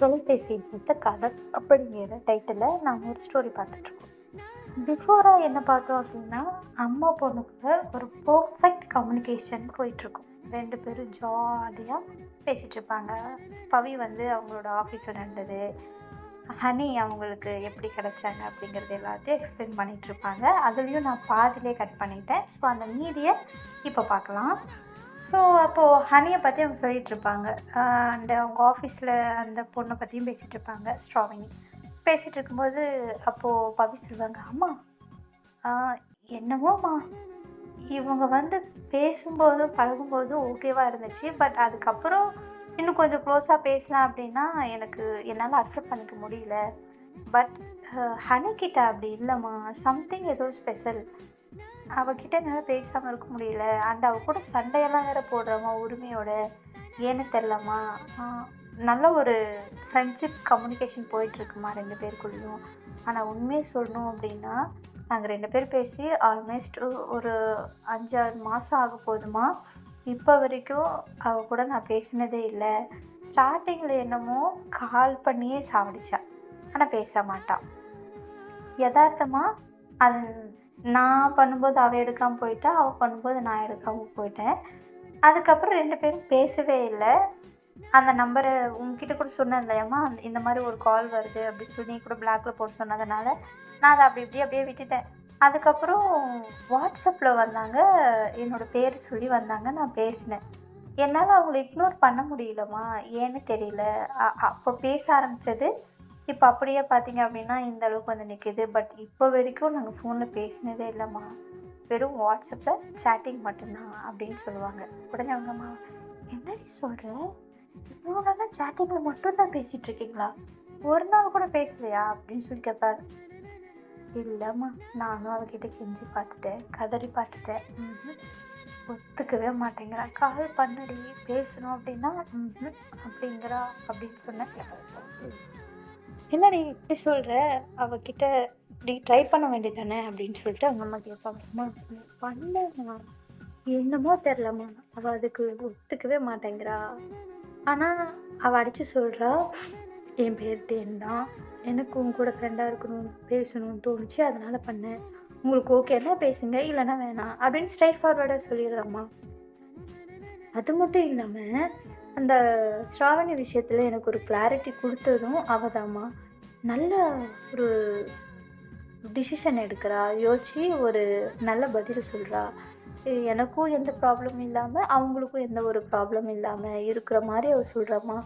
தொலைபேசி மூத்த காதல் அப்படிங்கிற டைட்டில் நாங்கள் ஒரு ஸ்டோரி பார்த்துட்ருக்கோம் பிஃபோராக என்ன பார்த்தோம் அப்படின்னா அம்மா பொண்ணுக்குள்ள ஒரு பர்ஃபெக்ட் கம்யூனிகேஷன் போயிட்டுருக்கும் ரெண்டு பேரும் ஜாலியாக பேசிகிட்டு இருப்பாங்க. பவி வந்து அவங்களோட ஆஃபீஸில் நடந்தது. ஹனி அவங்களுக்கு எப்படி கிடைச்சாங்க அப்படிங்கிறது எல்லாத்தையும் எக்ஸ்பிளைன் பண்ணிகிட்ருப்பாங்க அதுலேயும் நான் பாதியிலே கட் பண்ணிட்டேன். ஸோ அந்த மீதியை இப்போ பார்க்கலாம். ஸோ அப்போது ஹனியை பற்றி அவங்க சொல்லிகிட்டு இருப்பாங்க அண்ட் அவங்க ஆஃபீஸில் அந்த பொண்ணை பற்றியும் பேசிகிட்டு இருப்பாங்க ஸ்ட்ராபெரி பேசிகிட்டு இருக்கும்போது அப்போது பவி சொல்லுவாங்க அம்மா ஆஹ், என்னமோம்மா இவங்க வந்து பேசும்போதும் பழகும்போதும் ஓகேவாக இருந்துச்சு. பட் அதுக்கப்புறம் இன்னும் கொஞ்சம் க்ளோஸாக பேசலாம் அப்படின்னா எனக்கு என்னால் அக்செப்ட் பண்ணிக்க முடியல. பட் ஹனிக்கிட்ட அப்படி இல்லைம்மா. சம்திங் ஏதோ ஸ்பெஷல் அவகிட்ட என்னால் பேசாமல் இருக்க முடியல. அண்ட் அவ கூட சண்டையெல்லாம் வேறு போடுறோமா உரிமையோட? ஏன்னு தெரிலம்மா நல்ல ஒரு ஃப்ரெண்ட்ஷிப் கம்யூனிகேஷன் போயிட்டுருக்குமா ரெண்டு பேருக்குள்ளேயும். ஆனால் உண்மையை சொல்லணும் அப்படின்னா நாங்கள் ரெண்டு பேர் பேசி ஆல்மோஸ்ட் ஒரு அஞ்சாறு மாதம் ஆக போதுமா இப்போ வரைக்கும் அவ கூட நான் பேசினதே இல்லை. ஸ்டார்டிங்கில் என்னமோ கால் பண்ணியே சாவடிச்சா. ஆனால் பேச மாட்டான் யதார்த்தமாக அது நான் பண்ணும்போது அவள் எடுக்காமல் போயிட்டா அவள் பண்ணும்போது நான் எடுக்காமல் போயிட்டேன். அதுக்கப்புறம் ரெண்டு பேரும் பேசவே இல்லை. அந்த நம்பரை உங்ககிட்ட கூட சொன்னேன் இல்லையாம்மா அந்த- இந்த மாதிரி ஒரு கால் வருது அப்படி சொல்லி நீ கூட பிளாக்ல போட சொன்னதுனால நான் அதை அப்படி இப்படி அப்படியே விட்டுட்டேன். அதுக்கப்புறம் வாட்ஸ்அப்பில் வந்தாங்க என்னோட பேர் சொல்லி வந்தாங்க நான் பேசினேன். என்னால் அவங்கள இக்னோர் பண்ண முடியலம்மா ஏன்னு தெரியல. அ- அப்போ பேச ஆரம்பித்தது இப்போ அப்படியே பார்த்தீங்க அப்படின்னா இந்த அளவுக்கு வந்து நிற்கிது பட் இப்போ வரைக்கும் நாங்கள் ஃபோனில் பேசினதே இல்லைம்மா. வெறும் வாட்ஸ்அப்பில் சேட்டிங் மட்டும்தான் அப்படின்னு சொல்லுவாங்க. உடனே அவங்கம்மா என்னடி சொல்கிற இவ்வளோ நாளாக சேட்டிங்கில் மட்டும்தான் பேசிகிட்டு இருக்கீங்களா? ஒரு நாள் கூட பேசலையா? அப்படின்னு சொல்லி கேட்பாரு இல்லைம்மா நானும் அவகிட்ட கெஞ்சி பார்த்துட்டேன் கதறி பார்த்துட்டேன். ஒத்துக்கவே மாட்டேங்கிறா. கால் பண்ணடி பேசணும் அப்படின்னா அப்படிங்கிறா அப்படின்னு சொன்னேன். என்னடி இப்படி சொல்கிற அவகிட்ட நீ ட்ரை பண்ண வேண்டியதானே அப்படின்னு சொல்லிட்டு அவங்க அம்மா கேட்பாங்க. அம்மா பண்ணேம்மா என்னமோ தெரிலம்மா அவள் அதுக்கு ஒத்துக்கவே மாட்டேங்கிறா. ஆனால் அவள் அடித்து சொல்கிறா என் பேர் தேன் தான். எனக்கு உங்க கூட ஃப்ரெண்டாக இருக்கணும் பேசணும்னு தோணுச்சு. அதனால் பண்ணேன். உங்களுக்கு ஓகேன்னா பேசுங்க இல்லைன்னா வேணாம். அப்படின்னு ஸ்ட்ரைட் ஃபார்வர்டாக சொல்லிடுறாம்மா அது மட்டும் இல்லாமல் அந்த ஸ்ராவணி விஷயத்தில் எனக்கு ஒரு கிளாரிட்டி கொடுத்ததும் அவதாம்மா. நல்ல ஒரு டிசிஷன் எடுக்கிறா யோசித்து ஒரு நல்ல பதில் சொல்கிறா எனக்கும் எந்த ப்ராப்ளமும் இல்லாமல் அவங்களுக்கும் எந்த ஒரு ப்ராப்ளமும் இல்லாமல் இருக்கிற மாதிரி அவள் சொல்கிறாம்மா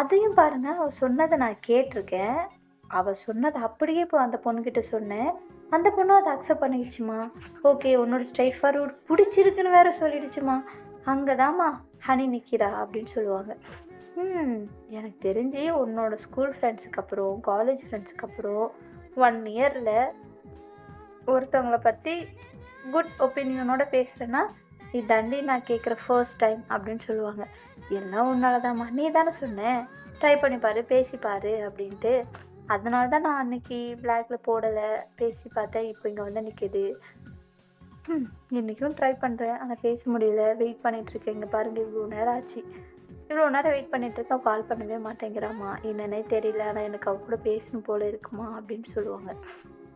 அதையும் பாருங்க அவள் சொன்னதை நான் கேட்டிருக்கேன். அவள் சொன்னதை அப்படியே இப்போ அந்த பொண்ணுக்கிட்ட சொன்னேன். அந்த பொண்ணும் அதை அக்செப்ட் பண்ணிடுச்சுமா? ஓகே உன்னோட ஸ்ட்ரைட் ஃபார்வர்ட் பிடிச்சிருக்குன்னு வேற சொல்லிடுச்சுமா? அங்கே தாம்மா ஹனி நிற்கிறா அப்படின்னு சொல்லுவாங்க. ம். எனக்கு தெரிஞ்சு உன்னோட ஸ்கூல் ஃப்ரெண்ட்ஸுக்கு அப்புறம் காலேஜ் ஃப்ரெண்ட்ஸுக்கு அப்புறம் ஒன் இயரில் ஒருத்தவங்கள பற்றி குட் ஒப்பீனியனோட பேசுகிறேன்னா இதாண்டி நான் கேட்குற ஃபர்ஸ்ட் டைம் அப்படின்னு சொல்லுவாங்க. எல்லாம் உன்னால தான்மா நீ தானே சொன்னேன் ட்ரை பண்ணி பாரு பேசி பாரு அப்படின்ட்டு. அதனால தான் நான் அன்னைக்கு பிளாக்ல போடலை. பேசி பார்த்தேன் இப்போ இங்கே வந்து நிற்கிது இன்றைக்கும் ட்ரை பண்ணுறேன் ஆனால் பேச முடியல. வெயிட் பண்ணிகிட்ருக்கேன் இங்கே பாருங்க இவ்வளோ நேரம் ஆச்சு. இவ்வளோ நேரம் வெயிட் பண்ணிகிட்ருக்கேன் கால் பண்ணவே மாட்டேங்கிறாம்மா. என்னன்னே தெரியல. ஆனால் எனக்கு அவ கூட பேசணும் போல இருக்குமா? அப்படின்னு சொல்லுவாங்க.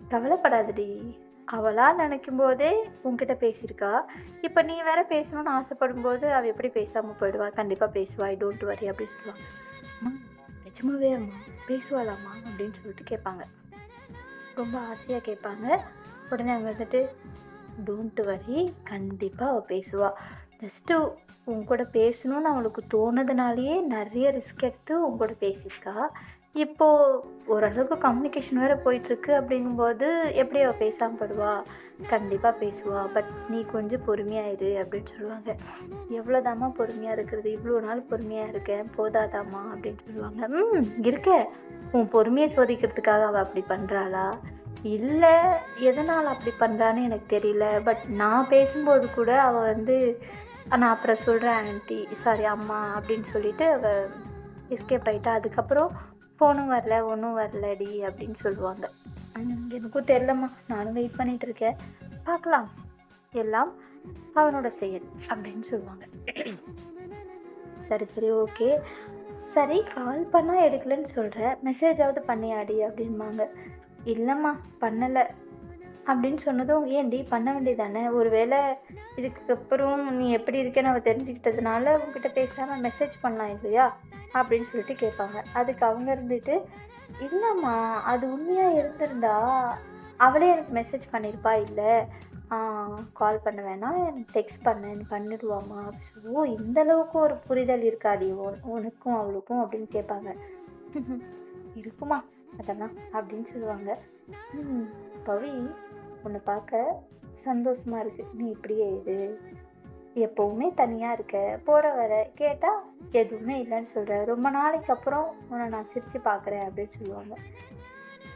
கவலைப்படாதடி. அவளாக நினைக்கும் போதே உங்ககிட்ட பேசியிருக்கா. இப்போ நீ வேற பேசணும்னு ஆசைப்படும் போது அவள் எப்படி பேசாமல் போயிடுவா? கண்டிப்பாக பேசுவா. ஐ டோன்ட் வரி அப்படின்னு சொல்லுவாங்க. அம்மா நிஜமாவே அம்மா பேசுவாளாம்மா? அப்படின்னு சொல்லிட்டு கேட்பாங்க. ரொம்ப ஆசையாக கேட்பாங்க. உடனே அவங்க வந்துட்டு டோன்ட் வரி கண்டிப்பாக அவள் பேசுவாள் ஜஸ்ட்டு உன் கூட பேசணும்னு அவளுக்கு தோணுதுனாலேயே நிறைய ரிஸ்க் எடுத்து உன் கூட பேசியிருக்கா. இப்போது ஓரளவுக்கு கம்யூனிகேஷன் வேறு போயிட்டுருக்கு அப்படிங்கும்போது எப்படி அவள் பேசாமல் படுவா கண்டிப்பாக பேசுவா. பட் நீ கொஞ்சம் பொறுமையாயிரு அப்படின்னு சொல்லுவாங்க. எவ்வளோதாம்மா பொறுமையாக இருக்கிறது? இவ்வளோ நாள் பொறுமையாக இருக்கேன். போதாதாம்மா? அப்படின்னு சொல்லுவாங்க. ம் இருக்க. உன் பொறுமையை சோதிக்கிறதுக்காக அவள் அப்படி பண்ணுறாளா இல்லை. எதனால் அப்படி பண்ணுறான்னு எனக்கு தெரியல. பட் நான் பேசும்போது கூட அவள் வந்து நான் அப்புறம் சொல்கிறேன் ஆன்ட்டி சாரி அம்மா அப்படின்னு சொல்லிட்டு அவள் எஸ்கேப் ஆகிட்டா அதுக்கப்புறம் ஃபோனும் வரல ஒன்றும் வரலடி அப்படின்னு சொல்லுவாங்க. எனக்கும் தெரிலம்மா நானும் வெயிட் பண்ணிகிட்ருக்கேன் இருக்கேன். பார்க்கலாம். எல்லாம் அவனோட செயல் அப்படின்னு சொல்லுவாங்க. சரி சரி ஓகே. சரி கால் பண்ணால் எடுக்கலைன்னு சொல்கிற மெசேஜாவது பண்ணியாடி அப்படின்பாங்க இல்லைம்மா பண்ணலை. அப்படின்னு சொன்னதும் ஏன்டி பண்ண வேண்டியதானே ஒருவேளை இதுக்கு அப்புறம் நீ எப்படி இருக்கேன்னு அவள் தெரிஞ்சுக்கிட்டதுனால உங்ககிட்ட பேசாமல் மெசேஜ் பண்ணலாம் இல்லையா? அப்படின்னு சொல்லிட்டு கேட்பாங்க. அதுக்கு அவங்க இருந்துட்டு இல்லைம்மா அது உண்மையாக இருந்திருந்தா அவளே எனக்கு மெசேஜ் பண்ணியிருப்பா இல்லை. கால் பண்ண வேணாம் எனக்கு டெக்ஸ்ட் பண்ண பண்ணிடுவாம்மா அப்படின்னு ஓ இந்த அளவுக்கு ஒரு புரிதல் இருக்காடி உனக்கும் அவளுக்கும் அப்படின்னு கேட்பாங்க. இருக்குமா அதெல்லாம் அப்படின்னு சொல்லுவாங்க. பவி உன்னை பார்க்க சந்தோஷமாக இருக்குது நீ இப்படியே இரு. எப்போவுமே தனியாக இருக்க. போகிற வர கேட்டால் எதுவுமே இல்லைன்னு சொல்கிற ரொம்ப நாளைக்கு அப்புறம் உன்னை நான் சிரித்து பார்க்குறேன் அப்படின்னு சொல்லுவாங்க.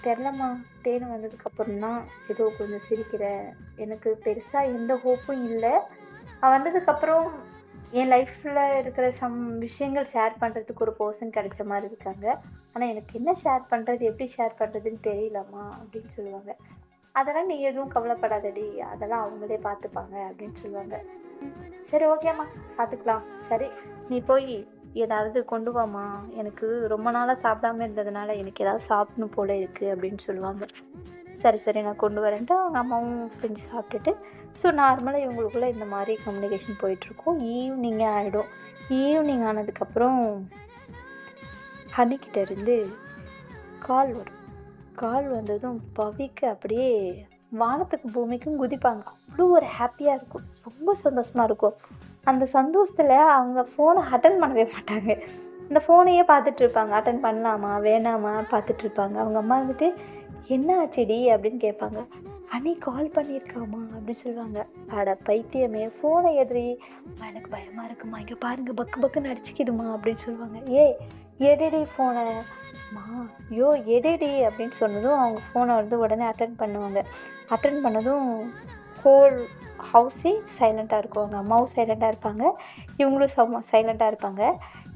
தெரிலம்மா தேன் வந்ததுக்கப்புறம் தான் ஏதோ கொஞ்சம் சிரிக்கிறேன் எனக்கு பெருசாக எந்த ஹோப்பும் இல்லை. அவன் வந்ததுக்கப்புறம் என் லைஃப்பில் இருக்கிற சம் விஷயங்கள் ஷேர் பண்ணுறதுக்கு ஒரு பர்சன் கிடைச்ச மாதிரி இருக்காங்க. ஆனால் எனக்கு என்ன ஷேர் பண்ணுறது எப்படி ஷேர் பண்ணுறதுன்னு தெரியலம்மா அப்படின்னு சொல்லுவாங்க. அதெல்லாம் நீ எதுவும் கவலைப்படாதடி. அதெல்லாம் அவங்களே பார்த்துப்பாங்க அப்படின்னு சொல்லுவாங்க. சரி ஓகேம்மா பார்த்துக்கலாம். சரி நீ போய் ஏதாவது கொண்டு வாமா எனக்கு ரொம்ப நாளாக சாப்பிடாம இருந்ததுனால எனக்கு ஏதாவது சாப்பிடணும் போல இருக்குது அப்படின்னு சொல்லுவாங்க. சரி சரி நான் கொண்டு வரேன்ட்டு அவங்க அம்மாவும் செஞ்சு சாப்பிட்டுட்டு ஸோ நார்மலாக இவங்களுக்குள்ளே இந்த மாதிரி கம்யூனிகேஷன் போயிட்டுருக்கோம் ஈவினிங்கே ஆகிடும் ஈவினிங் ஆனதுக்கப்புறம் ஹனிக்கிட்ட இருந்து கால் வரும். கால் வந்ததும் பவிக்கு அப்படியே வானத்துக்கு பூமிக்கும் குதிப்பாங்க. அவ்வளோ ஒரு ஹாப்பியாக இருக்கும். ரொம்ப சந்தோஷமாக இருக்கும். அந்த சந்தோஷத்தில் அவங்க ஃபோனை அட்டன் பண்ணவே மாட்டாங்க. அந்த ஃபோனையே பார்த்துட்ருப்பாங்க அட்டன் பண்ணலாமா வேணாமா பார்த்துட்டு இருப்பாங்க. அவங்க அம்மா வந்துட்டு என்ன ஆச்சுடி அப்படின்னு கேட்பாங்க. அனி கால் பண்ணியிருக்காமா? அப்படின்னு சொல்லுவாங்க. அட பைத்தியமே ஃபோனை எதிரி. எனக்கு பயமாக இருக்குமா? இங்கே பாருங்கள் பக்கு பக்குன்னு அடிச்சுக்கிதுமா? அப்படின்னு சொல்லுவாங்க. ஏய் எடுடி ஃபோனை மா ஐயோ எடுடி அப்படின்னு சொன்னதும் அவங்க ஃபோனை வந்து உடனே அட்டன் பண்ணுவாங்க. அட்டன் பண்ணதும் ஹோல் ஹவுஸே சைலண்ட்டாக இருக்கும் அவங்க அம்மாவும் சைலண்ட்டாக இருப்பாங்க. இவங்களும் சம சைலண்ட்டாக இருப்பாங்க.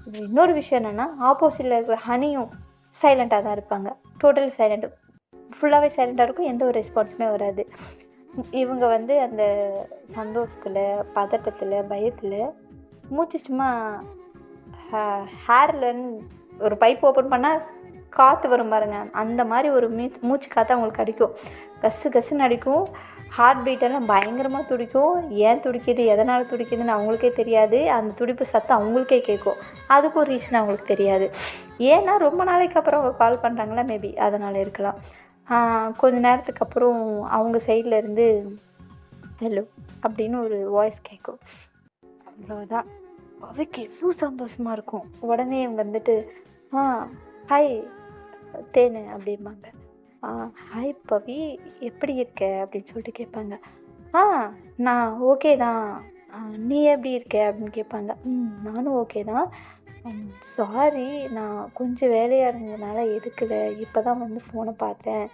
இது இன்னொரு விஷயம் என்னென்னா ஆப்போசிட்டில் இருக்கிற ஹனியும் சைலண்ட்டாக தான் இருப்பாங்க. டோட்டல் சைலண்ட் ஃபுல்லாகவே சைலண்ட்டாக இருக்கும். எந்த ஒரு ரெஸ்பான்ஸுமே வராது. இவங்க வந்து அந்த சந்தோஷத்தில் பதட்டத்தில் பயத்தில் மூச்சு சும்மா ஹேரில் ஒரு பைப் ஓப்பன் பண்ணால் காற்று வரும் பாருங்கள் அந்த மாதிரி ஒரு மீ மூச்சு காற்று அவங்களுக்கு அடிக்கும். கஸ்ஸு கஸ்ஸுன்னு அடிக்கும். ஹார்ட் பீட்டெல்லாம் பயங்கரமாக துடிக்கும். ஏன் துடிக்குது? எதனால் துடிக்குதுன்னு அவங்களுக்கே தெரியாது. அந்த துடிப்பு சத்தம் அவங்களுக்கே கேட்கும். அதுக்கும் ரீசன் அவங்களுக்கு தெரியாது. ஏன்னா ரொம்ப நாளைக்கு அப்புறம் அவங்க கால் பண்ணுறாங்களா மேபி அதனால் இருக்கலாம். கொஞ்ச நேரத்துக்கு அப்புறம் அவங்க சைடில் இருந்து ஹலோ அப்படின்னு ஒரு வாய்ஸ் கேட்கும். அவ்வளோதான் அவைக்கு எவ்வளோ சந்தோஷமாக இருக்கும்? உடனே இவங்க வந்துட்டு ஆ ஹாய் தேனு அப்படிம்பாங்க. ஆ ஹாய் பவி எப்படி இருக்க? அப்படின்னு சொல்லிட்டு கேட்பாங்க. ஆ நான் ஓகே தான். நீ எப்படி இருக்க? அப்படின்னு கேட்பாங்க. ம் நானும் ஓகே தான். சாரி நான் கொஞ்சம் வேலையாக இருந்ததுனால எடுக்கலை இப்போ தான் வந்து ஃபோனை பார்த்தேன்.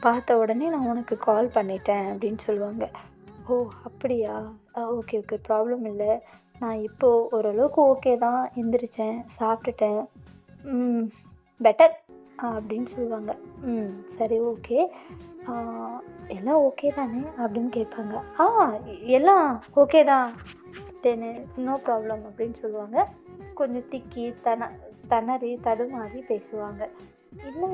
பார்த்த உடனே நான் உனக்கு கால் பண்ணிட்டேன் அப்படின்னு சொல்லுவாங்க. ஓ அப்படியா? ஓகே ஓகே ப்ராப்ளம் இல்லை. நான் இப்போது ஓரளவுக்கு ஓகே தான் எந்திரிச்சேன் சாப்பிட்டுட்டேன். பெட்டர் அப்படின்னு சொல்லுவாங்க. ம் சரி ஓகே எல்லாம் ஓகே தானே அப்படின்னு கேட்பாங்க. ஆ எல்லாம் ஓகே தான். தென்னு நோ ப்ராப்ளம் அப்படின்னு சொல்லுவாங்க. கொஞ்சம் திக்கி தன தணறி தடுமாறி பேசுவாங்க. இல்லை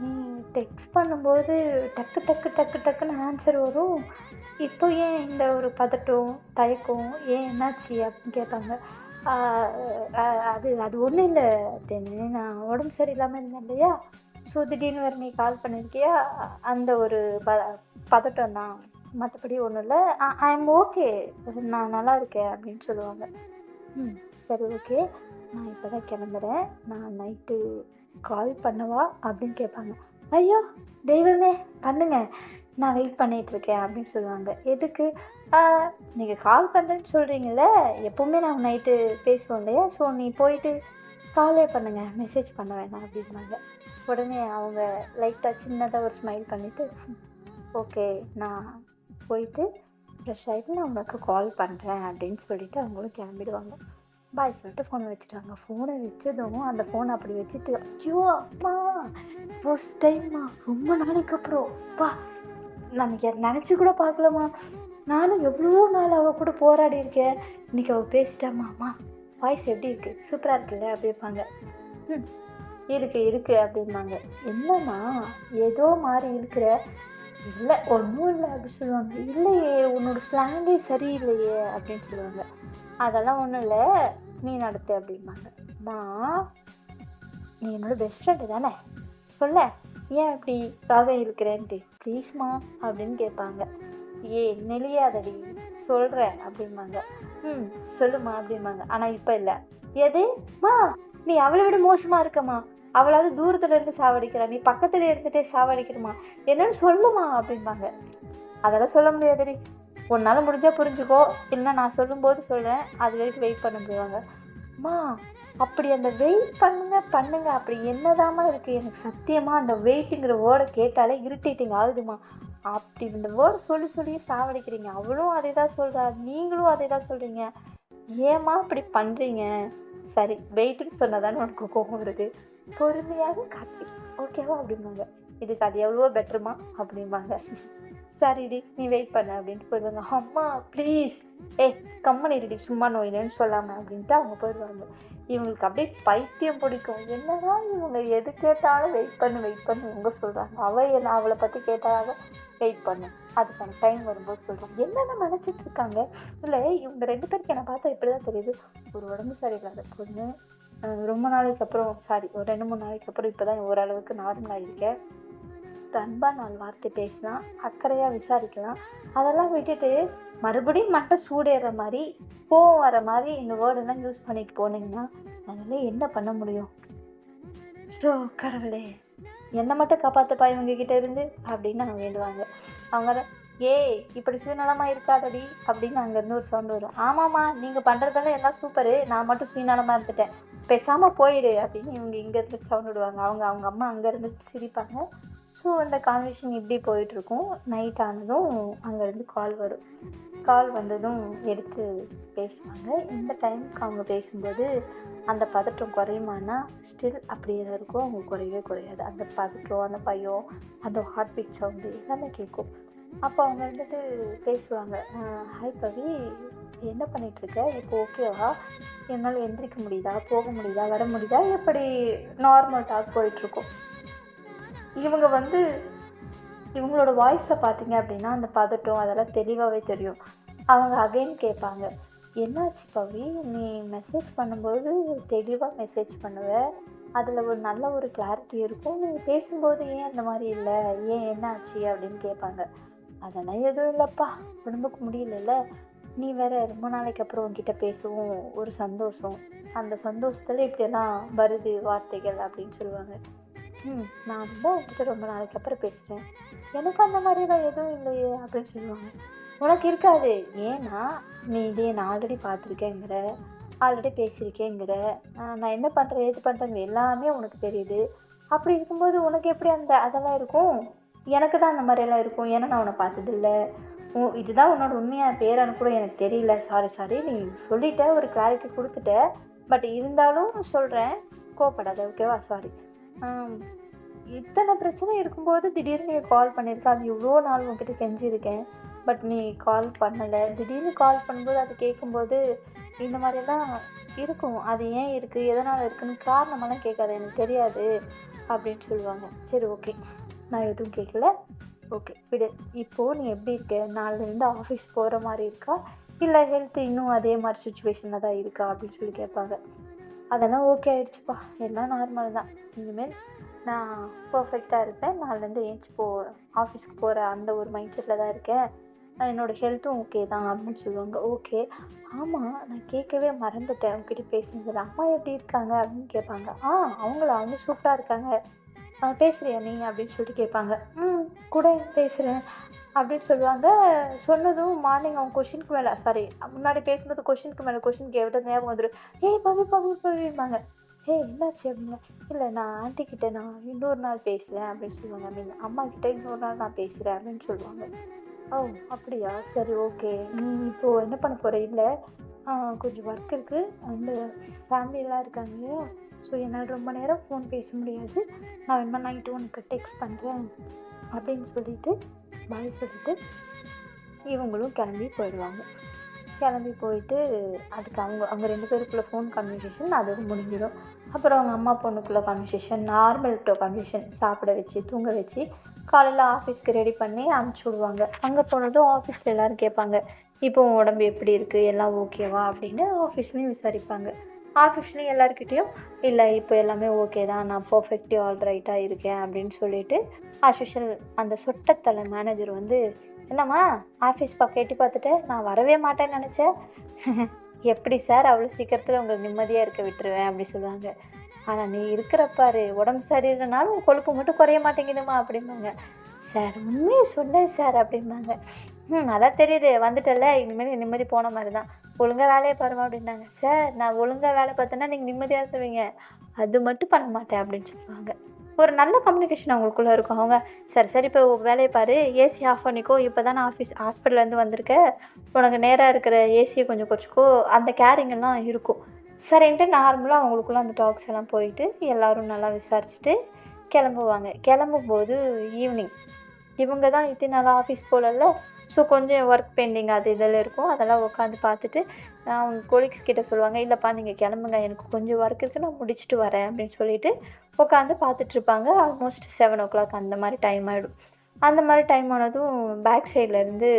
நீ டெக்ஸ்ட் பண்ணும்போது டக்கு டக்கு டக்கு டக்குன்னு ஆன்சர் வரும். இப்போ ஏன் இந்த ஒரு பதட்டம் தயக்கம் ஏன் என்னாச்சு அப்படின்னு கேட்பாங்க. அது அது ஒன்றும் இல்லை. தென்னு நான் உடம்பு சரியில்லாமல் இருந்தேன் இல்லையா? ஸோ திடீர்னு வேறு நீ கால் பண்ணியிருக்கியா அந்த ஒரு ப பதட்டம் தான். மற்றபடி ஒன்றும் இல்லை. ஐ எம் ஓகே நான் நல்லா இருக்கேன் அப்படின்னு சொல்லுவாங்க. ம் சரி ஓகே நான் இப்போ தான் கிளம்புறேன். நான் நைட்டு கால் பண்ணவா அப்படின்னு கேட்பாங்க. ஐயோ தெய்வமே பண்ணுங்க. நான் வெயிட் பண்ணிகிட்ருக்கேன் இருக்கேன் அப்படின்னு சொல்லுவாங்க. எதுக்கு? நீங்கள் கால் பண்ணுறேன்னு சொல்கிறீங்கள எப்போவுமே நாங்கள் நைட்டு பேசுவோம் இல்லையா? ஸோ நீ போயிட்டு காலே பண்ணுங்க. மெசேஜ் பண்ண வேணாம் அப்படின்னாங்க உடனே அவங்க லைட்டாக சின்னதாக ஒரு ஸ்மைல் பண்ணிவிட்டு ஓகே நான் போயிட்டு ஃப்ரெஷ் ஆகிட்டு நான் உனக்கு கால் பண்ணுறேன் அப்படின்னு சொல்லிவிட்டு அவங்களும் கிளம்பிடுவாங்க. பாய் சொல்லிட்டு ஃபோனை வச்சுட்டாங்க. ஃபோனை வச்சதும் அந்த ஃபோனை அப்படி வச்சுட்டு ஐயோ அப்பா ஃபர்ஸ்ட் டைம்மா ரொம்ப நாளைக்கு அப்புறம். அப்பா நமக்கு நினச்சி கூட பார்க்கலம்மா. நானும் எவ்வளோ நாள் அவள் கூட போராடி இருக்கேன். இன்றைக்கி அவள் பேசிட்டாம்மா அம்மா வாய்ஸ் எப்படி இருக்குது சூப்பராக இருக்குல்ல? அப்படிம்பாங்க. ம் இருக்கு இருக்கு அப்படிம்பாங்க. என்னம்மா ஏதோ மாதிரி இருக்கிற? இல்லை ஒன்றும் இல்லை அப்படி சொல்லுவாங்க. இல்லையே உன்னோட ஸ்லாங்கே சரியில்லையே அப்படின்னு சொல்லுவாங்க. அதெல்லாம் ஒன்றும் இல்லை. நீ நடத்து அப்படிம்பாங்க. அம்மா நீ என்னோட பெஸ்ட் ஃப்ரெண்டு தானே? சொல்ல ஏன் இப்படி ராக இருக்கிறேன்ட்டு ப்ளீஸ்மா அப்படின்னு கேட்பாங்க. ஏ நெளியாதடி சொல்கிறேன் அப்படிம்பாங்க. ம் சொல்லுமா அப்படிம்பாங்க. ஆனால் இப்போ இல்லை. எது? மா நீ அவளை விட மோசமாக இருக்கம்மா. அவளாவது தூரத்துல இருந்து சாவடிக்கிறா. நீ பக்கத்துல இருந்துட்டே சாவடிக்கிறமா என்னன்னு சொல்லுமா அப்படிம்பாங்க. அதெல்லாம் சொல்ல முடியாதுடி. உன்னால் முடிஞ்சால் புரிஞ்சுக்கோ. இல்லை நான் சொல்லும்போது சொல்கிறேன் அது வரைக்கும் வெயிட் பண்ண முடியாங்க அம்மா அப்படி அந்த வெயிட் பண்ணுங்க பண்ணுங்க. அப்படி என்னதாம்மா இருக்குது எனக்கு சத்தியமாக அந்த வெயிட்டுங்கிற வேர்டை கேட்டாலே இரிட்டேட்டிங் ஆகுதுமா அப்படி இந்த வேர்டு சொல்லி சொல்லி சாவடிக்கிறீங்க. அவளும் அதே தான் சொல்கிறா நீங்களும் அதே தான் சொல்கிறீங்க ஏமா இப்படி பண்ணுறீங்க சரி வெயிட்டுன்னு சொன்னால் தானே உனக்கு கோபம் வருது. பொறுமையாக காத்தி ஓகேவா அப்படிம்பாங்க. இதுக்கு அது எவ்வளவோ பெட்டருமா அப்படிம்பாங்க. சரிடி நீ வெயிட் பண்ண அப்படின்ட்டு போயிடுவாங்க. அம்மா ப்ளீஸ் ஏய் கம்மன் இருடி சும்மா நோயினேன்னு சொல்லாமல் அப்படின்ட்டு அவங்க போயிடுவாங்க. இவங்களுக்கு அப்படியே பைத்தியம் பிடிக்கும். என்னடா இவங்க எது கேட்டாலும் வெயிட் பண்ணு வெயிட் பண்ணு இவங்க சொல்கிறாங்க அவள் என்ன அவளை பற்றி கேட்டாக வெயிட் பண்ணு. அதுக்கான டைம் வரும்போது சொல்கிறாங்க என்னென்ன நினச்சிட்டு இருக்காங்க? இல்லை இவங்க ரெண்டு பேருக்கு என்னை பார்த்தா இப்படி தான் தெரியுது. ஒரு உடம்பு சரியில்லாத பொண்ணு. ரொம்ப நாளைக்கு அப்புறம் சாரி ஒரு ரெண்டு மூணு நாளைக்கு அப்புறம் இப்போ தான் ஓரளவுக்கு நார்மலாக இருக்கேன். அன்பாக நான் வார்த்தை பேசலாம் அக்கறையாக விசாரிக்கலாம். அதெல்லாம் விட்டுட்டு மறுபடியும் மட்டும் சூடேற மாதிரி கோவம் வர மாதிரி இந்த வேர்டெல்லாம் யூஸ் பண்ணிட்டு போனீங்கன்னா அதனால என்ன பண்ண முடியும்? ஸோ கடவுளே. என்னை மட்டும் காப்பாற்றுப்பா இவங்ககிட்ட இருந்து அப்படின்னு அவங்க வேண்டுவாங்க. அவங்க ஏய் இப்படி சுயநலமாக இருக்காதடி அப்படின்னு அங்கேருந்து ஒரு சவுண்ட் வரும். ஆமாம்மா நீங்கள் பண்ணுறதெல்லாம் எல்லாம் சூப்பரு நான் மட்டும் சுயநலமாக இருந்துட்டேன். பேசாமல் போயிடு அப்படின்னு இவங்க இங்கேருந்து சவுண்ட் விடுவாங்க. அவங்க அவங்க அம்மா அங்கேருந்து சிரிப்பாங்க. ஸோ அந்த கான்வர்சேஷன் இப்படி போயிட்டுருக்கும்? நைட் ஆனதும் அங்கேருந்து கால் வரும். கால் வந்ததும் எடுத்து பேசுவாங்க. இந்த டைமுக்கு அவங்க பேசும்போது அந்த பதட்டம் குறையுமானா ஸ்டில் அப்படியே தான் இருக்கும். அவங்க குறையவே குறையாது. அந்த பதட்டம் அந்த பயம் அந்த ஹார்ட் பீட் சவுண்டு எல்லாமே கேட்கும். அப்போ அவங்க வந்துட்டு பேசுவாங்க. ஹாய் பவி என்ன பண்ணிகிட்ருக்க இப்போ ஓகேவா என்னால் எந்திரிக்க முடியுதா? போக முடியுதா? வர முடியுதா? எப்படி நார்மல் டாக் போயிட்டுருக்கும். இவங்க வந்து இவங்களோட வாய்ஸை பார்த்தீங்க அப்படின்னா அந்த பதட்டம் அதெல்லாம் தெளிவாகவே தெரியும். அவங்க அகைன் கேட்பாங்க என்னாச்சு பவி? நீ மெசேஜ் பண்ணும்போது தெளிவாக மெசேஜ் பண்ணுவ? அதில் ஒரு நல்ல ஒரு கிளாரிட்டி இருக்கும். நீ பேசும்போது ஏன் அந்த மாதிரி இல்லை? ஏன் என்னாச்சு? அப்படின்னு கேட்பாங்க. அதெல்லாம் எதுவும் இல்லைப்பா. உடம்புக்கு முடியலல்ல. நீ வேற ரொம்ப நாளைக்கு அப்புறம் உங்ககிட்ட பேசவும். ஒரு சந்தோஷம். அந்த சந்தோஷத்தில் இப்படியெல்லாம் வருது வார்த்தைகள் அப்படின்னு சொல்லுவாங்க. ம் நான் தான் உங்ககிட்ட ரொம்ப நாளைக்கு அப்புறம் பேசுகிறேன் எனக்கு அந்த மாதிரிலாம் எதுவும் இல்லையே அப்படின்னு சொல்லுவாங்க. உனக்கு இருக்காது. ஏன்னா நீ இதே நான் ஆல்ரெடி பார்த்துருக்கேங்கிற ஆல்ரெடி பேசியிருக்கேங்கிற நான் என்ன பண்ணுறேன் ஏது பண்ணுறேங்க எல்லாமே உனக்கு தெரியுது. அப்படி இருக்கும்போது உனக்கு எப்படி அந்த அதெல்லாம் இருக்கும்? எனக்கு தான் அந்த மாதிரியெல்லாம் இருக்கும். ஏன்னா நான் உன்னை பார்த்ததில்ல. உ இதுதான் உன்னோட உண்மையான பேரான்னு கூட எனக்கு தெரியல. சாரி சாரி நீ சொல்லிட்ட ஒரு கிளாரிட்டி கொடுத்துட்ட. பட் இருந்தாலும் சொல்கிறேன் கோப்படாத ஓகேவா சாரி இத்தனை பிரச்சனை இருக்கும்போது திடீர்னு நீ கால் பண்ணியிருக்க. அது இவ்வளோ நாள் உங்ககிட்ட கெஞ்சிருக்கேன் பட் நீ கால் பண்ணலை. திடீர்னு கால் பண்ணும்போது அது கேட்கும்போது இந்த மாதிரியெல்லாம் இருக்கும். அது ஏன் இருக்குது எதனால் இருக்குதுன்னு காரணமெல்லாம் கேட்காது. எனக்கு தெரியாது அப்படின்னு சொல்லுவாங்க. சரி ஓகே நான் எதுவும் கேட்கல. ஓகே விடு. இப்போது நீ எப்படி இருக்க? நாலுலேருந்து ஆஃபீஸ் போகிற மாதிரி இருக்கா? இல்லை ஹெல்த் இன்னும் அதே மாதிரி சுச்சுவேஷனில் தான் இருக்கா? அப்படின்னு சொல்லி கேட்பாங்க. அதெல்லாம் ஓகே ஆகிடுச்சிப்பா எல்லாம் நார்மல் தான். இனிமேல் நான் பர்ஃபெக்டாக இருப்பேன். நாலுலேருந்து ஏஞ்சி போ ஆஃபீஸ்க்கு போகிற அந்த ஒரு மைண்ட் செட்டில் தான் இருக்கேன். நான் என்னோடய ஹெல்த்தும் ஓகே தான் அப்படின்னு சொல்லுவாங்க. ஓகே ஆமாம் நான் கேட்கவே மறந்துட்டேன். அவங்ககிட்ட பேசுனது அம்மா எப்படி இருக்காங்க அப்படின்னு கேட்பாங்க. ஆ அவங்கள அவங்க சூப்பராக இருக்காங்க. பேசுகிறியா நீ அப்படின்னு சொல்லிட்டு கேட்பாங்க. ம் கூட பேசுகிறேன் அப்படின்னு சொல்லுவாங்க. சொன்னதும் மார்னிங் அவங்க கொஷினுக்கு மேலே சாரி முன்னாடி பேசும்போது கொஷினுக்கு மேலே கொஷின் கேட்ட ஞாபகம் வந்துடும் ஏய் பவி பவி பவிம்பாங்க ஏய் என்னாச்சு? அப்படிங்க. இல்லை நான் ஆண்டி கிட்டே நான் இன்னொரு நாள் பேசுகிறேன் அப்படின்னு சொல்லுவாங்க. மீன் அம்மா கிட்டே இன்னொரு நாள் நான் பேசுகிறேன் அப்படின்னு சொல்லுவாங்க. ஓ அப்படியா? சரி ஓகே நீ இப்போது என்ன பண்ண போகிற இல்லை. கொஞ்சம் ஒர்க் இருக்குது அந்த ஃபேமிலியெலாம் இருக்காங்க இல்லையா? ஸோ என்னால் ரொம்ப நேரம் ஃபோன் பேச முடியாது. நான் வேணுமா நைட்டு உனக்கு டெக்ஸ்ட் பண்ணுறேன் அப்படின்னு சொல்லிட்டு பாய் சொல்லிட்டு இவங்களும் கிளம்பி போயிடுவாங்க. கிளம்பி போயிட்டு அதுக்கு அவங்க அவங்க ரெண்டு பேருக்குள்ளே ஃபோன் கன்வர்சேஷன் அதோட முடிஞ்சிடும். அப்புறம் அவங்க அம்மா பொண்ணுக்குள்ள கன்வர்சேஷன் நார்மல் டோ கன்வர்சேஷன் சாப்பிட வச்சு தூங்க வச்சு காலையில் ஆஃபீஸ்க்கு ரெடி பண்ணி அனுப்பிச்சி விடுவாங்க. அங்கே போனதும் ஆஃபீஸில் எல்லோரும் கேட்பாங்க இப்போ உன் உடம்பு எப்படி இருக்குது எல்லாம் ஓகேவா அப்படின்னு ஆஃபீஸ்லேயும் விசாரிப்பாங்க. ஆஃபீஸ்லேயும் எல்லாருக்கிட்டேயும் இல்லை இப்போ எல்லாமே ஓகே தான். நான் பர்ஃபெக்ட்லி ஆல்ரைட்டாக இருக்கேன் அப்படின்னு சொல்லிட்டு ஆஃபிஷியல் அந்த சொட்டத்தலை மேனேஜர் வந்து என்னம்மா ஆஃபீஸ் பக்கம் எட்டி பார்த்துட்டு? நான் வரவே மாட்டேன்னு நினச்சேன். எப்படி சார் அவ்வளோ சீக்கிரத்தில் உங்களுக்கு நிம்மதியாக இருக்க விட்டுருவேன் அப்படி சொல்லுவாங்க. ஆனால் நீ இருக்கிற பாரு உடம்பு சரியில்லைனாலும் கொழுப்பு மட்டும் குறைய மாட்டேங்குதுமா? அப்படிம்பாங்க. சார் உண்மையை சொன்னேன் சார் அப்படிம்பாங்க. ம் அதான் தெரியுது. வந்துட்டல இனிமேல் நிம்மதி போன மாதிரி தான். ஒழுங்காக வேலையை பாருமா அப்படின்னாங்க. சார் நான் ஒழுங்காக வேலை பார்த்தேன்னா நீங்கள் நிம்மதியாக இருந்துவீங்க அது மட்டும் பண்ண மாட்டேன் அப்படின்னு சொல்லுவாங்க. ஒரு நல்ல கம்யூனிகேஷன் அவங்களுக்குள்ளே இருக்கும். அவங்க சரி சரி இப்போ வேலையை பாரு. ஏசி ஆஃப் பண்ணிக்கோ. இப்போ தான் நான் ஆஃபீஸ் ஹாஸ்பிட்டல்லேருந்து வந்திருக்க உனக்கு நேராக இருக்கிற ஏசியை கொஞ்சம் குறைச்சிக்கோ. அந்த கேரிங்கெல்லாம் இருக்கும். சரின்ட்டு நார்மலாக அவங்களுக்குள்ள அந்த டாக்ஸ் எல்லாம் போயிட்டு எல்லோரும் நல்லா விசாரிச்சுட்டு கிளம்புவாங்க. கிளம்பும்போது ஈவினிங் இவங்க தான் இத்தனை நாள் ஆஃபீஸ் போகலல்ல ஸோ கொஞ்சம் ஒர்க் பெண்டிங் அது இதெல்லாம் இருக்கும். அதெல்லாம் உட்காந்து பார்த்துட்டு அவங்க கொலீக்ஸ் கிட்ட சொல்லுவாங்க இல்லைப்பா நீங்கள் கிளம்புங்க. எனக்கு கொஞ்சம் ஒர்க் இருக்குது நான் முடிச்சுட்டு வரேன். அப்படின்னு சொல்லிட்டு உட்காந்து பார்த்துட்ருப்பாங்க ஆல்மோஸ்ட் செவன் ஓ கிளாக் அந்த மாதிரி டைம் ஆகிடும் அந்த மாதிரி டைம் ஆனதும் பேக் சைட்லேருந்து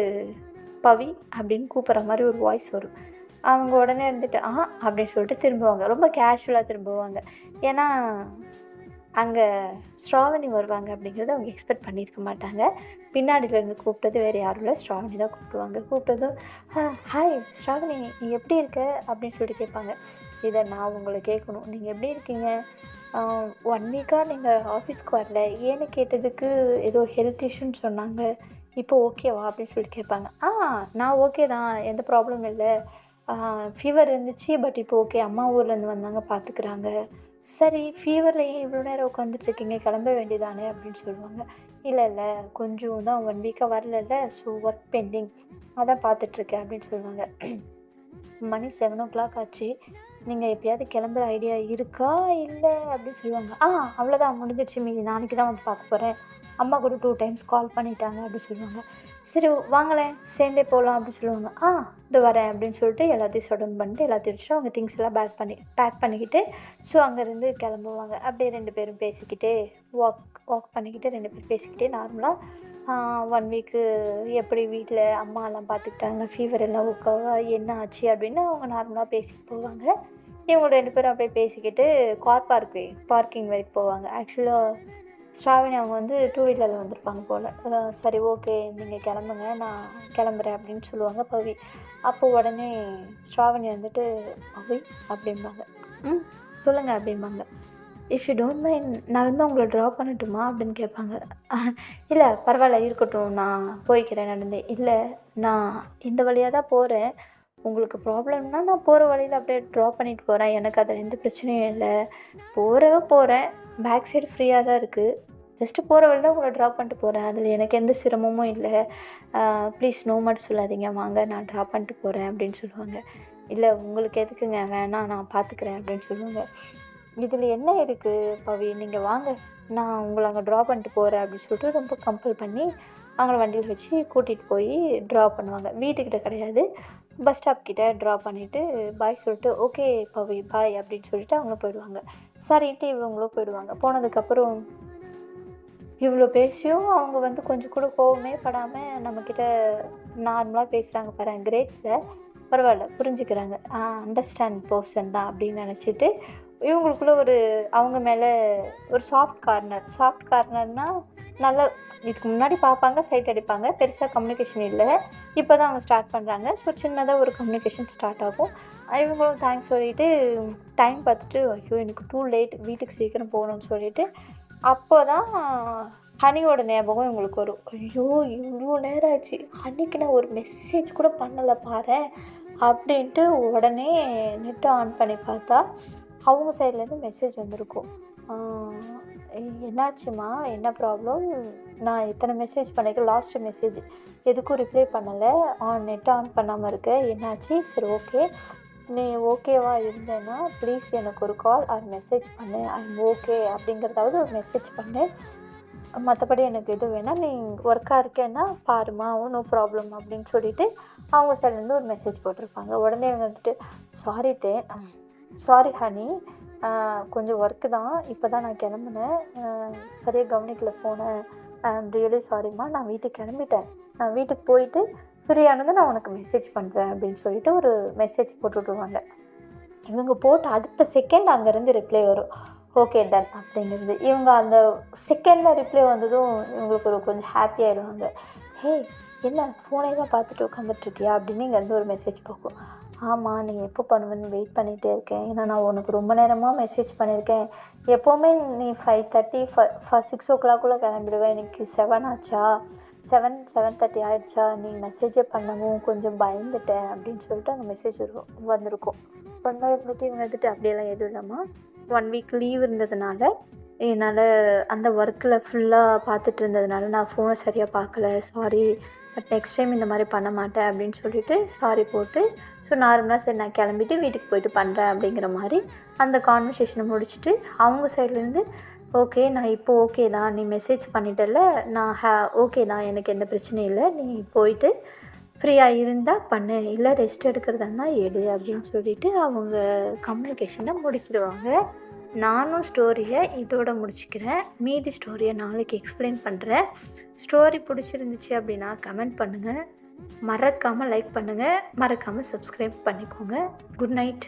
பவி அப்படின்னு கூப்பிட்ற மாதிரி ஒரு வாய்ஸ் வரும். அவங்க உடனே இருந்துட்டு ஆ அப்படின்னு சொல்லிட்டு திரும்புவாங்க. ரொம்ப கேஷுவலாக திரும்புவாங்க. ஏன்னா அங்கே ஸ்ராவணி வருவாங்க அப்படிங்கிறத அவங்க எக்ஸ்பெக்ட் பண்ணியிருக்க மாட்டாங்க. பின்னாடியிலேருந்து கூப்பிட்டது வேறு யாரும் இல்லை. ஸ்ராவணி தான் கூப்பிடுவாங்க. கூப்பிட்டதும் ஹாய் ஸ்ராவணி நீ எப்படி இருக்க? அப்படின்னு சொல்லிட்டு கேட்பாங்க. இதை நான் உங்களை கேட்கணும். நீங்கள் எப்படி இருக்கீங்க? ஒன் வீக்காக நீங்கள் ஆஃபீஸ்க்கு வரல. ஏன்னு கேட்டதுக்கு ஏதோ ஹெல்த் இஷ்யூன்னு சொன்னாங்க. இப்போ ஓகேவா அப்படின்னு சொல்லிட்டு கேட்பாங்க. ஆ நான் ஓகே தான். எந்த ப்ராப்ளமும் இல்லை. ஃபீவர் இருந்துச்சு பட் இப்போ ஓகே அம்மா ஊர்லேருந்து வந்தாங்க பார்த்துக்குறாங்க சரி ஃபீவரில் இவ்வளோ நேரம் உட்காந்துட்ருக்கீங்க கிளம்ப வேண்டியதானே அப்படின்னு சொல்லுவாங்க. இல்லை இல்லை கொஞ்சம் தான் ஒன் வீக்காக வரலல்ல ஸோ ஒர்க் பெண்டிங் அதான் பார்த்துட்ருக்கேன் அப்படின்னு சொல்லுவாங்க. மணி செவன் ஓ கிளாக் ஆச்சு. நீங்கள் எப்பயாவது கிளம்புற ஐடியா இருக்கா இல்லை அப்படின்னு சொல்லுவாங்க. ஆ அவ்வளோதான் முடிஞ்சிடுச்சு மீதி நாளைக்கு தான் வந்து பார்க்க போகிறேன் அம்மா கூட டூ டைம்ஸ் கால் பண்ணிட்டாங்க அப்படின்னு சொல்லுவாங்க. சரி வாங்களேன் சேர்ந்தே போகலாம் அப்படின்னு சொல்லுவாங்க. ஆ இது வரேன் அப்படின்னு சொல்லிட்டு எல்லாத்தையும் சடன் பண்ணிட்டு எல்லாத்தையும் வச்சுட்டு அவங்க திங்ஸ் எல்லாம் பேக் பண்ணி பேக் பண்ணிக்கிட்டு ஸோ அங்கேருந்து கிளம்புவாங்க. அப்படியே ரெண்டு பேரும் பேசிக்கிட்டே வாக் வாக் பண்ணிக்கிட்டு ரெண்டு பேரும் பேசிக்கிட்டே நார்மலாக ஒன் வீக்கு எப்படி வீட்டில் அம்மா எல்லாம் பார்த்துக்கிட்டாங்க ஃபீவர் எல்லாம் ஓகேவா என்ன ஆச்சு அப்படின்னு அவங்க நார்மலாக பேசிட்டு போவாங்க. இவங்க ரெண்டு பேரும் அப்படியே பேசிக்கிட்டு கார் பார்க்கு பார்க்கிங் வரைக்கும் போவாங்க. ஆக்சுவலாக ஸ்ராவணி அவங்க வந்து டூ வீலரில் வந்திருப்பாங்க போல். சரி ஓகே நீங்கள் கிளம்புங்க நான் கிளம்புறேன் அப்படின்னு சொல்லுவாங்க பவி. அப்போ உடனே ஸ்ராவணி வந்துட்டு பவி அப்படிம்பாங்க. ம் சொல்லுங்கள் அப்படிம்பாங்க. இஃப் யூ டோன்ட் மைண்ட் நான் வந்து உங்களை ட்ராப் பண்ணட்டுமா? அப்படின்னு கேட்பாங்க. இல்லை பரவாயில்ல இருக்கட்டும் நான் போய்க்கிறேன் நடந்தேன் இல்லை நான் இந்த வழியாக தான் போகிறேன் உங்களுக்கு ப்ராப்ளம்னா நான் போகிற வழியில் அப்படியே ட்ராப் பண்ணிட்டு போகிறேன் எனக்கு அதில் எந்த பிரச்சனையும் இல்லை. போகிறவ போகிறேன் பேக் சைடு ஃப்ரீயாக தான் இருக்குது ஜஸ்ட்டு போகிற வழியில் உங்களை ட்ராப் பண்ணிட்டு போகிறேன் அதில் எனக்கு எந்த சிரமமும் இல்லை. ப்ளீஸ் நோ மட்டும் சொல்லாதீங்க. வாங்க நான் ட்ராப் பண்ணிட்டு போகிறேன் அப்படின்னு சொல்லுவாங்க. இல்லை உங்களுக்கு எதுக்குங்க? வேணாம் நான் பார்த்துக்கிறேன் அப்படின்னு சொல்லுவாங்க. இதில் என்ன இருக்குது பவி? நீங்கள் வாங்க. நான் உங்களை அங்கே ட்ராப் பண்ணிட்டு போகிறேன் அப்படின்னு சொல்லிட்டு ரொம்ப கம்பல் பண்ணி அவங்கள வண்டியில் வச்சு கூட்டிகிட்டு போய் ட்ராப் பண்ணுவாங்க. வீட்டுக்கிட்ட கிடையாது. பஸ் ஸ்டாப் கிட்டே ட்ராப் பண்ணிவிட்டு பாய் சொல்லிட்டு ஓகே பவி பாய் அப்படின்னு சொல்லிட்டு அவங்க போயிடுவாங்க. சரின்ட்டு இவங்களும் போயிடுவாங்க. போனதுக்கப்புறம் இவ்வளோ பேசியும் அவங்க வந்து கொஞ்சம் கூட கோவமே படாமல் நம்மக்கிட்ட நார்மலாக பேசுகிறாங்க பாரு கிரேட்டில் பரவாயில்ல புரிஞ்சுக்கிறாங்க. அண்டர்ஸ்டாண்ட் பர்சன் தான் அப்படின்னு நினச்சிட்டு இவங்களுக்குள்ள ஒரு அவங்க மேலே ஒரு சாஃப்ட் கார்னர் சாஃப்ட் கார்னர்னால் நல்ல இதுக்கு முன்னாடி பார்ப்பாங்க சைட் அடிப்பாங்க. பெருசாக கம்யூனிகேஷன் இல்லை. இப்போ தான் அவங்க ஸ்டார்ட் பண்ணுறாங்க ஸோ சின்னதாக ஒரு கம்யூனிகேஷன் ஸ்டார்ட் ஆகும். இவங்களும் தேங்க்ஸ் சொல்லிவிட்டு டைம் பார்த்துட்டு ஐயோ எனக்கு டூ லேட் வீட்டுக்கு சீக்கிரம் போகணும்னு சொல்லிவிட்டு அப்போ தான் ஹனியோட ஞாபகம் இவங்களுக்கு வரும். ஐயோ இவ்வளோ நேரம் ஆச்சு. ஹனிக்கு நான் ஒரு மெசேஜ் கூட பண்ணலை பாரு அப்படின்ட்டு உடனே நெட்டை ஆன் பண்ணி பார்த்தா அவங்க சைட்லேருந்து மெசேஜ் வந்திருக்கும். என்னாச்சுமா என்ன ப்ராப்ளம் நான் இத்தனை மெசேஜ் பண்ணிக்க லாஸ்ட்டு மெசேஜ் எதுக்கும் ரிப்ளை பண்ணலை. ஆன் நெட் ஆன் பண்ணாமல் இருக்க. என்னாச்சு? சரி ஓகே நீ ஓகேவா இருந்தேன்னா ப்ளீஸ் எனக்கு ஒரு கால் ஆர் மெசேஜ் பண்ணு. ஐ எம் ஓகே அப்படிங்கிறதாவது ஒரு மெசேஜ் பண்ணு. மற்றபடி எனக்கு இது வேணாம். நீ ஒர்க்காக இருக்கேன்னா பாருமா நோ ப்ராப்ளம் அப்படின்னு சொல்லிட்டு அவங்க சைட்லேருந்து ஒரு மெசேஜ் போட்டிருப்பாங்க. உடனே இவங்க வந்துட்டு sorry they um, sorry honey கொஞ்சம் ஒர்க்கு தான். இப்போ தான் நான் கிளம்புனேன். சரியாக கவனிக்கல ஃபோனை ரியலி சாரிம்மா நான் வீட்டுக்கு கிளம்பிட்டேன். நான் வீட்டுக்கு போயிட்டு ஃப்ரீயானதை நான் உனக்கு மெசேஜ் பண்ணுறேன் அப்படின்னு சொல்லிட்டு ஒரு மெசேஜ் போட்டு விட்ருவாங்க இவங்க போட்டு அடுத்த செகண்ட் அங்கேருந்து ரிப்ளை வரும். ஓகே டன் அப்படிங்கிறது இவங்க அந்த செகண்டில் ரிப்ளை வந்ததும் இவங்களுக்கு ஒரு கொஞ்சம் ஹாப்பி ஆகிடுவாங்க ஹே என்ன ஃபோனே தான் பார்த்துட்டு உட்காந்துட்ருக்கியா அப்படின்னு இங்கேருந்து ஒரு மெசேஜ் போகும். ஆமாம் நீ எப்போ பண்ணுவேன்னு வெயிட் பண்ணிகிட்டே இருக்கேன். ஏன்னா நான் உனக்கு ரொம்ப நேரமாக மெசேஜ் பண்ணியிருக்கேன் எப்போவுமே நீ ஃபைவ் தேர்ட்டி ஃப சிக்ஸ் ஓ கிளாக்குள்ளே கிளம்பிடுவேன். இன்னைக்கு செவன் ஆச்சா? செவன் செவன் தேர்ட்டி ஆகிடுச்சா நீ மெசேஜே பண்ணவும் கொஞ்சம் பயந்துட்டேன் அப்படின்னு சொல்லிட்டு அந்த மெசேஜ் வரும் வந்திருக்கும். ஒன் இருந்துட்டு இவங்க வந்துட்டு அப்படியெல்லாம் எதுவும் இல்லாமல் ஒன் வீக் லீவ் இருந்ததுனால என்னால் அந்த ஒர்க்கில் ஃபுல்லாக பார்த்துட்டு இருந்ததுனால நான் ஃபோனை சரியாக பார்க்கல. சாரி பட் நெக்ஸ்ட் டைம் இந்த மாதிரி பண்ண மாட்டேன் அப்படின்னு சொல்லிட்டு சாரி போட்டு ஸோ நார்மலாக சரி நான் கிளம்பிட்டு வீட்டுக்கு போயிட்டு பண்ணுறேன் அப்படிங்கிற மாதிரி அந்த கான்வர்சேஷனை முடிச்சுட்டு அவங்க சைட்லேருந்து ஓகே நான் இப்போ ஓகே தான். நீ மெசேஜ் பண்ணிட்டல நான் ஹே ஓகே தான். எனக்கு எந்த பிரச்சனையும் இல்லை. நீ போயிட்டு ஃப்ரீயாக இருந்தால் பண்ணு. இல்லை ரெஸ்ட் எடுக்கிறதா இருந்தால் எடு அப்படின்னு சொல்லிட்டு அவங்க கம்யூனிகேஷனை முடிச்சிடுவாங்க. நானும் ஸ்டோரியை இதோட முடிச்சுக்கிறேன். மீதி ஸ்டோரியை நாளைக்கு எக்ஸ்பிளைன் பண்ணுறேன் ஸ்டோரி பிடிச்சிருந்துச்சு அப்படின்னா கமெண்ட் பண்ணுங்கள் மறக்காமல் லைக் பண்ணுங்கள் மறக்காமல் சப்ஸ்கிரைப் பண்ணிக்கோங்க. Good night